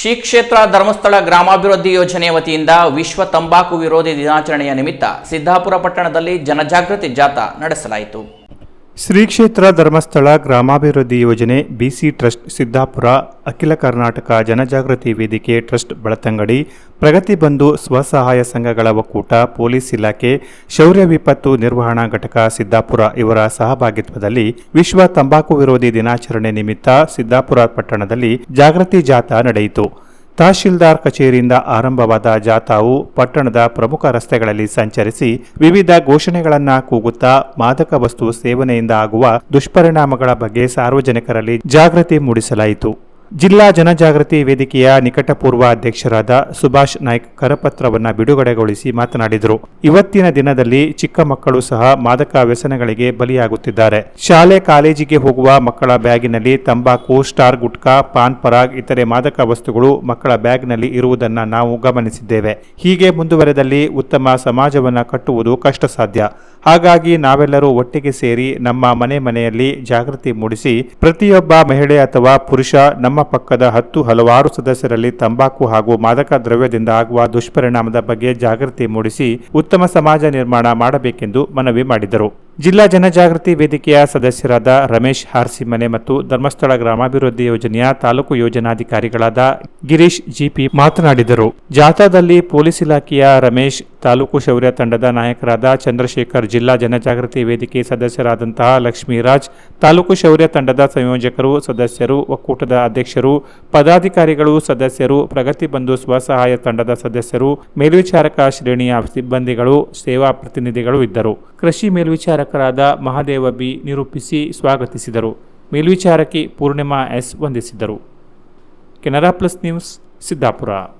ಶ್ರೀ ಕ್ಷೇತ್ರ ಧರ್ಮಸ್ಥಳ ಗ್ರಾಮಾಭಿವೃದ್ಧಿ ಯೋಜನೆ ವತಿಯಿಂದ ವಿಶ್ವ ತಂಬಾಕು ವಿರೋಧಿ ದಿನಾಚರಣೆಯ ನಿಮಿತ್ತ ಸಿದ್ದಾಪುರ ಪಟ್ಟಣದಲ್ಲಿ ಜನಜಾಗೃತಿ ಜಾಥಾ ನಡೆಸಲಾಯಿತು. ಶ್ರೀ ಕ್ಷೇತ್ರ ಧರ್ಮಸ್ಥಳ ಗ್ರಾಮಾಭಿವೃದ್ಧಿ ಯೋಜನೆ ಬಿಸಿ ಟ್ರಸ್ಟ್ ಸಿದ್ದಾಪುರ, ಅಖಿಲ ಕರ್ನಾಟಕ ಜನಜಾಗೃತಿ ವೇದಿಕೆ ಟ್ರಸ್ಟ್ ಬೆಳತಂಗಡಿ ಪ್ರಗತಿ ಬಂಧು ಸ್ವಸಹಾಯ ಸಂಘಗಳ ಒಕ್ಕೂಟ, ಪೊಲೀಸ್ ಇಲಾಖೆ, ಶೌರ್ಯ ವಿಪತ್ತು ನಿರ್ವಹಣಾ ಘಟಕ ಸಿದ್ದಾಪುರ ಇವರ ಸಹಭಾಗಿತ್ವದಲ್ಲಿ ವಿಶ್ವ ತಂಬಾಕು ವಿರೋಧಿ ದಿನಾಚರಣೆ ನಿಮಿತ್ತ ಸಿದ್ದಾಪುರ ಪಟ್ಟಣದಲ್ಲಿ ಜಾಗೃತಿ ಜಾಥಾ ನಡೆಯಿತು. ತಹಶೀಲ್ದಾರ್ ಕಚೇರಿಯಿಂದ ಆರಂಭವಾದ ಜಾಥಾವು ಪಟ್ಟಣದ ಪ್ರಮುಖ ರಸ್ತೆಗಳಲ್ಲಿ ಸಂಚರಿಸಿ ವಿವಿಧ ಘೋಷಣೆಗಳನ್ನು ಕೂಗುತ್ತಾ ಮಾದಕ ವಸ್ತು ಸೇವನೆಯಿಂದ ಆಗುವ ದುಷ್ಪರಿಣಾಮಗಳ ಬಗ್ಗೆ ಸಾರ್ವಜನಿಕರಲ್ಲಿ ಜಾಗೃತಿ ಮೂಡಿಸಲಾಯಿತು. ಜಿಲ್ಲಾ ಜನಜಾಗೃತಿ ವೇದಿಕೆಯ ನಿಕಟಪೂರ್ವ ಅಧ್ಯಕ್ಷರಾದ ಸುಭಾಷ್ ನಾಯ್ಕ್ ಕರಪತ್ರವನ್ನು ಬಿಡುಗಡೆಗೊಳಿಸಿ ಮಾತನಾಡಿದರು. ಇವತ್ತಿನ ದಿನದಲ್ಲಿ ಚಿಕ್ಕ ಮಕ್ಕಳು ಸಹ ಮಾದಕ ವ್ಯಸನಗಳಿಗೆ ಬಲಿಯಾಗುತ್ತಿದ್ದಾರೆ. ಶಾಲೆ, ಕಾಲೇಜಿಗೆ ಹೋಗುವ ಮಕ್ಕಳ ಬ್ಯಾಗಿನಲ್ಲಿ ತಂಬಾಕು, ಸ್ಟಾರ್ ಗುಟ್ಕಾ, ಪಾನ್ ಪರಾಗ್, ಇತರೆ ಮಾದಕ ವಸ್ತುಗಳು ಮಕ್ಕಳ ಬ್ಯಾಗ್ನಲ್ಲಿ ಇರುವುದನ್ನು ನಾವು ಗಮನಿಸಿದ್ದೇವೆ. ಹೀಗೆ ಮುಂದುವರೆದಲ್ಲಿ ಉತ್ತಮ ಸಮಾಜವನ್ನು ಕಟ್ಟುವುದು ಕಷ್ಟ ಸಾಧ್ಯ ಹಾಗಾಗಿ ನಾವೆಲ್ಲರೂ ಒಟ್ಟಿಗೆ ಸೇರಿ ನಮ್ಮ ಮನೆ ಮನೆಯಲ್ಲಿ ಜಾಗೃತಿ ಮೂಡಿಸಿ ಪ್ರತಿಯೊಬ್ಬ ಮಹಿಳೆ ಅಥವಾ ಪುರುಷ ನಮ್ಮ ಪಕ್ಕದ ಹತ್ತು ಹಲವಾರು ಸದಸ್ಯರಲ್ಲಿ ತಂಬಾಕು ಹಾಗೂ ಮಾದಕ ದ್ರವ್ಯದಿಂದ ಆಗುವ ದುಷ್ಪರಿಣಾಮದ ಬಗ್ಗೆ ಜಾಗೃತಿ ಮೂಡಿಸಿ ಉತ್ತಮ ಸಮಾಜ ನಿರ್ಮಾಣ ಮಾಡಬೇಕೆಂದು ಮನವಿ ಮಾಡಿದರು. ಜಿಲ್ಲಾ ಜನಜಾಗೃತಿ ವೇದಿಕೆಯ ಸದಸ್ಯರಾದ ರಮೇಶ್ ಹಾರ್ಸಿಮನೆ ಮತ್ತು ಧರ್ಮಸ್ಥಳ ಗ್ರಾಮಾಭಿವೃದ್ಧಿ ಯೋಜನೆಯ ತಾಲೂಕು ಯೋಜನಾಧಿಕಾರಿಗಳಾದ ಗಿರೀಶ್ ಜಿಪಿ ಮಾತನಾಡಿದರು. ಜಾಥಾದಲ್ಲಿ ಪೊಲೀಸ್ ಇಲಾಖೆಯ ರಮೇಶ್ ತಾಲೂಕು ಶೌರ್ಯ ತಂಡದ ನಾಯಕರಾದ ಚಂದ್ರಶೇಖರ್ ಜಿಲ್ಲಾ ಜನಜಾಗೃತಿ ವೇದಿಕೆ ಸದಸ್ಯರಾದಂತಹ ಲಕ್ಷ್ಮೀರಾಜ್, ತಾಲೂಕು ಶೌರ್ಯ ತಂಡದ ಸಂಯೋಜಕರು, ಸದಸ್ಯರು, ಒಕ್ಕೂಟದ ಅಧ್ಯಕ್ಷರು, ಪದಾಧಿಕಾರಿಗಳು, ಸದಸ್ಯರು, ಪ್ರಗತಿ ಬಂಧು ಸ್ವಸಹಾಯ ತಂಡದ ಸದಸ್ಯರು, ಮೇಲ್ವಿಚಾರಕ ಶ್ರೇಣಿಯ ಸಿಬ್ಬಂದಿಗಳು, ಸೇವಾ ಪ್ರತಿನಿಧಿಗಳು ಇದ್ದರು. ಕೃಷಿ ಮೇಲ್ವಿಚಾರಕರಾದ ಮಹಾದೇವ ಬಿ ನಿರೂಪಿಸಿ ಸ್ವಾಗತಿಸಿದರು. ಮೇಲ್ವಿಚಾರಕಿ ಪೂರ್ಣಿಮಾ ಎಸ್ ವಂದಿಸಿದರು. Canara plus news, Siddapur.